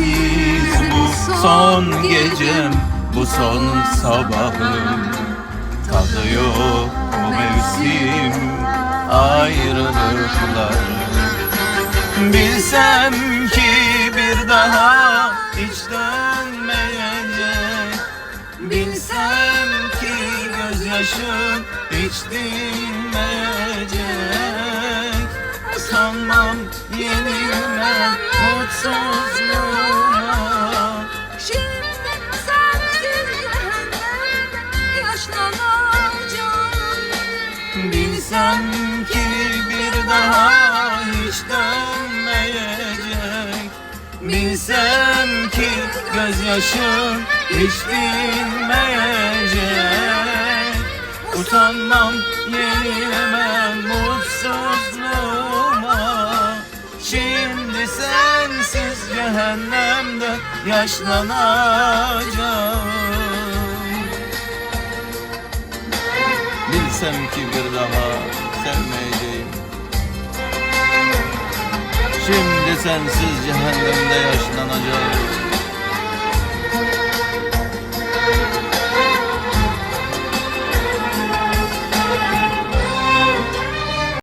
sensiz bu son gecem Bu son sabahım. Tadı yok bu mevsim ayrılıklar. Bilsem ki bir daha hiç dönmeyecek. Bilsem ki gözyaşım hiç dinmeyecek. Sanmam yenilmem mutsuzluğuma Şimdi sensiz cehennemde yaşlanacağım Bilsem ki bir daha hiç dönmeyecek. Bilsem ki gözyaşım hiç dinmeyecek. Utanmam, yenilemem mutsuzluğuma. Şimdi sensiz cehennemde yaşlanacağım. Bilsem ki bir daha sevmeyeceğim. Şimdi sensiz cehennemde yaşlanacağım